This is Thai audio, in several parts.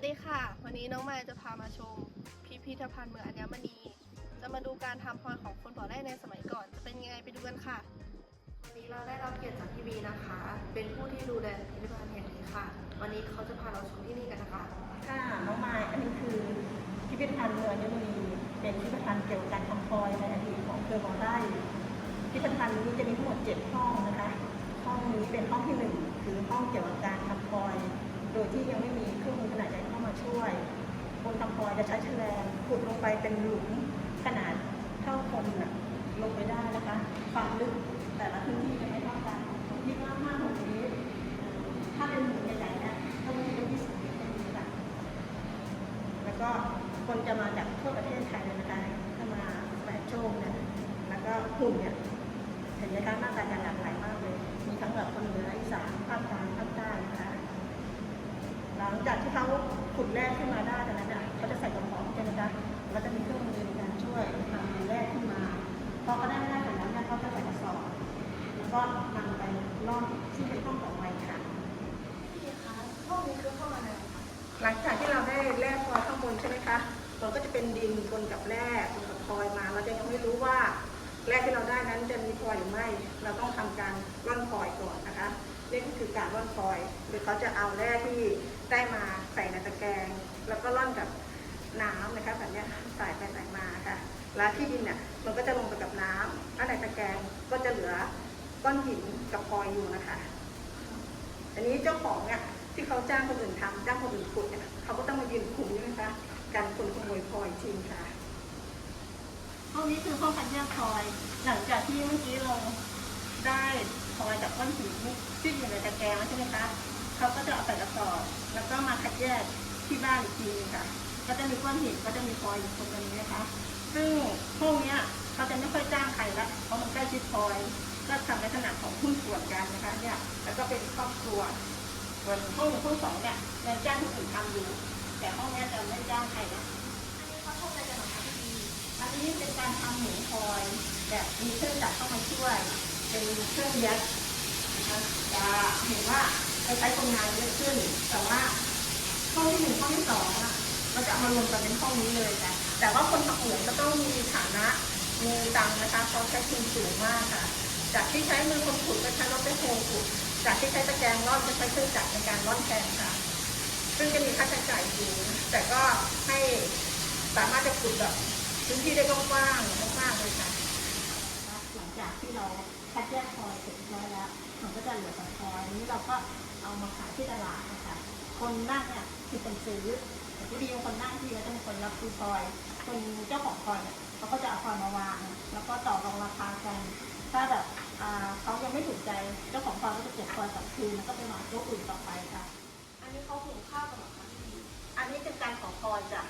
วัสดีค่ะ วันนี้น้องมายจะพามาชม พิพิธภัณฑ์เมืองอัญมณี จะมาดูการทำพลอยของคนบ่อแรกในสมัยก่อน จะเป็นยังไงไปดูกันค่ะ วันนี้เราได้รับเกียรติจากพี่บีนะคะ เป็นผู้ที่ดูแลพิพิธภัณฑ์แห่งนี้ค่ะ วันนี้เขาจะพาเราชมที่นี่กันนะคะ ค่ะน้องมายอันนี้คือพิพิธภัณฑ์เมืองยมนีเป็นพิพิธภัณฑ์เกี่ยวกับการทำพลอยในอดีตของเครือบ่อไร่พิพิธภัณฑ์นี้จะมีทั้งหมดเจ็ดห้องนะคะ ห้องนี้เป็นห้องที่หนึ่งคือห้องเกี่ยวกับการทำพลอยโดยที่ยังไม่มีเครื่องมือขนาดใหญ่เข้ามาช่วยคนทำพลอยจะใช้แฉลงขุดลงไปเป็นหลุมขนาดเท่าคนน่ะลงไปได้นะคะความลึกแต่ละพื้นที่จะไม่เท่ากันที่ว่าห้าหกเมตรถ้าเป็นหลุมใหญ่ๆนะก็มีเป็นยี่สิบเมตรเป็นนี้ค่ะแล้วก็คนจะมาจากทั่วประเทศไทยนะคะถ้ามาแหวนโชคเนี่ยแล้วก็หุ่นเนี่ยเห็นไหมคะหน้าตาจะหลากหลายมากเลย มีทั้งแบบคนเหนืออีสานภาคกลางภาคใต้นะคะ หลังจากที่เขาขุดแร่ขึ้นมาได้ตอนนั้นน่ะเขาจะใส่กระป๋องใช่ไหมคะแล้วจะมีเครื่องมือในการช่วยทำแร่ขึ้นมาพอเขาได้แร่เสร็จแล้วเนี่ยเขาจะใส่กระสอบแล้วก็นำไปล่อนที่เป็นห้องต่อไปค่ะพี่บีคะห้องนี้คือห้องอะไรคะหลังจากที่เราได้แร่พลอยข้างบนใช่ไหมคะเราก็จะเป็นดินปนกับแร่ปนกับพลอยมา เราจะยังไม่รู้ว่าแร่ที่เราได้นั้นจะมีพลอยหรือไม่ เราต้องทำการร่อนพลอยก่อนนะคะนี่ก็คือการร่อนพลอยหรือเขาจะเอาแร่ที่ ได้มาใส่ในตะแกรงแล้วก็ร่อนกับน้ำนะคะแบบนี้ใส่ไปใส่มาค่ะแล้วที่ดินเนี่ยมันก็จะลงไปกับน้ำแล้วในตะแกรงก็จะเหลือก้อนหินกับพลอยอยู่นะคะ อันนี้เจ้าของเนี่ยที่เขาจ้างคนอื่นทำจ้างคนอื่นขุดเนี่ยเขาก็ต้องมายืนคุมใช่ไหมคะการคนขโมยพลอยจริงค่ะห้องนี้คือห้องคัดแยกพลอย หลังจากที่เมื่อกี้เราได้พลอยจากก้อนหินที่อยู่ในตะแกรงใช่ไหมคะ เขาก็จะเอาใส่กระสอบแล้วก็มาคัดแยกที่บ้านอีกทีนึงค่ะ ก็จะมีก้อนหินก็จะมีพลอยอยู่ตรงนี้นะคะ ซึ่งห้องนี้เขาจะไม่ค่อยจ้างใครละเพราะมันใกล้ชิดพลอย ก็ทำในขนาดของหุ้นส่วนกันนะคะเนี่ย แล้วก็เป็นครอบครัวส่วนห้องหนึ่งห้องสองเนี่ยยังจ้างคนอื่นทำอยู่ แต่ห้องนี้จะไม่จ้างใครนะอันนี้เขาทำอะไรกันหรอคะพี่บีอันนี้เป็นการทำหมูพลอยแบบมีเครื่องจักรเข้ามาช่วย เป็นเครื่องยัดนะคะจะเห็นว่า เราใช้คนงานเยอะขึ้น แต่ว่าห้องที่หนึ่งห้องที่สองอะเราจะเอามารวมกันเป็นห้องนี้เลยค่ะแต่ว่าคนทำเหมืองก็ต้องมีฐานะ มีตังค์นะคะเพราะใช้ทุนสูงมากค่ะ จากที่ใช้มือคนขุดก็ใช้รถไปโฮขุด จากที่ใช้ตะแกรงร่อนก็ใช้เครื่องจักรในการร่อนแทนค่ะ ซึ่งจะมีค่าใช้จ่ายอยู่แต่ก็ให้สามารถจะขุดแบบพื้นที่ได้กว้างๆมากๆเลยค่ะหลังจากที่เรา คัดแยกพลอยเสร็จเรียบร้อยแล้วมันก็จะเหลือแต่พลอยนี้เราก็เอามาขายที่ตลาดนะคะ คนนั่งเนี่ยคือคนซื้อแต่ที่ดีคนนั่งที่ก็จะเป็นคนรับซื้อพลอยคนเจ้าของพลอยเนี่ยเขาก็จะเอาพลอยมาวาง แล้วก็ต่อรองราคากัน ถ้าแบบเขายังไม่ถูกใจเจ้าของพลอยก็จะเก็บพลอยกลับคืนแล้วก็ไปวาต๊ะอื่นต่อไปค่ะ อันนี้เขาหุงข้าวกันหรอคะพี่บีอันนี้เป็นการของพอยจ้ะ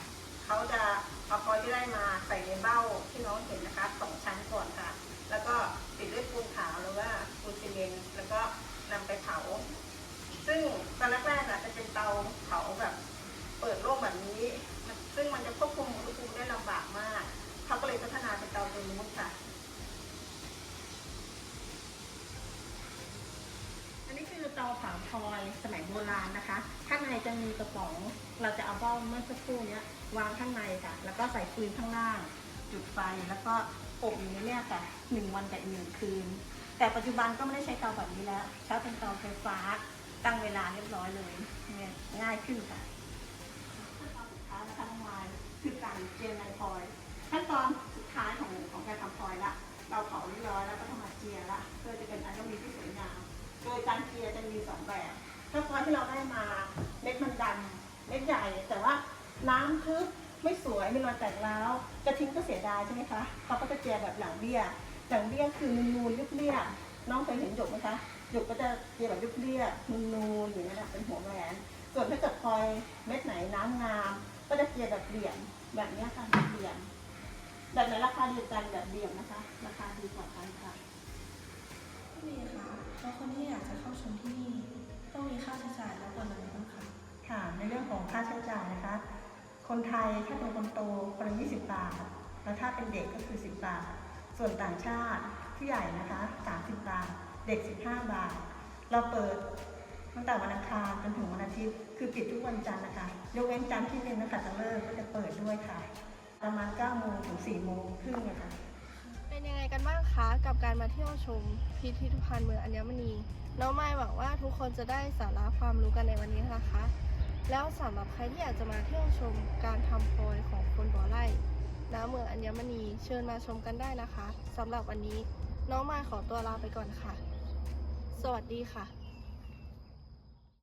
เขาจะเอาพลอยที่ได้มาใส่ในเบ้าที่น้องเห็นนะคะสองชั้นก่อนค่ะ แล้วก็ปิดด้วยปูนขาวหรือว่าปูนซีเมนต์แล้วก็นำไปเผา ซึ่งต อนแรกๆน่ะจะเป็นเตาเผาแบบ เปิดโล่งแบบนี้ ซึ่งมันจะควบคุมอุณหภูมิได้ลำบากมาก เขาก็เลยพัฒนาเป็นเตาตัวนู้นค่ะ อันนี้คือเตาเผาพลอยสมัยโบราณนะคะ ข้างในจะมีกระป๋อง เราจะเอาเบ้าเมื่อสักครู่นี้วางข้างในค่ะ แล้วก็ใส่ฟืนข้างล่าง จุดไฟ แล้วก็อบอยู่ในนี้ค่ะหนึ่งวันกับหนึ่งคืน แต่ปัจจุบันก็ไม่ได้ใช้เตาแบบนี้แล้ว ใช้เป็นเตาไฟฟ้า ตั้งเวลาเรียบร้อยเลยเนี่ยง่ายขึ้นค่ะขั้นตอนสุดท้ายนะคะน้องมายคือการเจียนในพอยขั้นตอนสุดท้ายของของการทำพลอยละเราเผาเรียบร้อยแล้วก็ต้องมาเจียละเพื่อจะเป็นอัญมณีที่สวยงามโดยการเจียจะมีสองแบบถ้าพลอยที่เราได้มาเม็ดมันดำเม็ดใหญ่แต่ว่าน้ำทึบไม่สวยมีรอยแตกร้าวจะทิ้งก็เสียดายใช่ไหมคะเขาก็จะเจียแบบหลังเบี้ยหลังเบี้ยคือนูนๆเรียบๆ น้องเคยเห็นหยกไหมคะหยกก็จะเจียแบบเรียบๆนูนๆอย่างนี้นแหละเป็นหัวแหวน ส่วนถ้าเกิดพลอยเม็ดไหนน้ำงาม ก็จะเจียแบบเหลี่ยมแบบเนี้ยค่ะแบบเหลี่ยมแบบไหนราคาดีกันแบบเหลี่ยมนะคะ ราคาดีกว่ากันค่ะพี่บีคะแล้วคนที่อยากจะเข้าชมที่นี่ต้องมีค่าใช้จ่ายแล้วกว่านั้นบ้างคะค่ะในเรื่องของค่าใช้จ่ายนะคะ คนไทยถ้าเป็นคนโตคนละ20 บาท แล้วถ้าเป็นเด็กก็คือ 10 บาท ส่วนต่างชาติ ผู้ใหญ่นะคะ 30 บาท เด็ก 15 บาท เราเปิดตั้งแต่วันอังคารจนถึงวันอาทิตย์ คือปิดทุกวันจันทร์นะคะ ยกเว้นจันทร์ที่เป็นนักขัตฤกษ์ก็จะเปิดด้วยค่ะ ประมาณ9โมงถึง4โมงครึ่งนะคะ เป็นยังไงกันบ้างคะ กับการมาเที่ยวชมพิพิธภัณฑ์เมืองอัญมณี น้องไม้หวังว่าทุกคนจะได้สาระความรู้กันในวันนี้นะคะ แล้วสำหรับใครที่อยากจะมาเที่ยวชมการทำพยของคนบ่อไร่ณเมืองอัญมณีเชิญมาชมกันได้นะคะสำหรับวันนี้ น้องมาขอตัวลาไปก่อนค่ะ สวัสดีค่ะ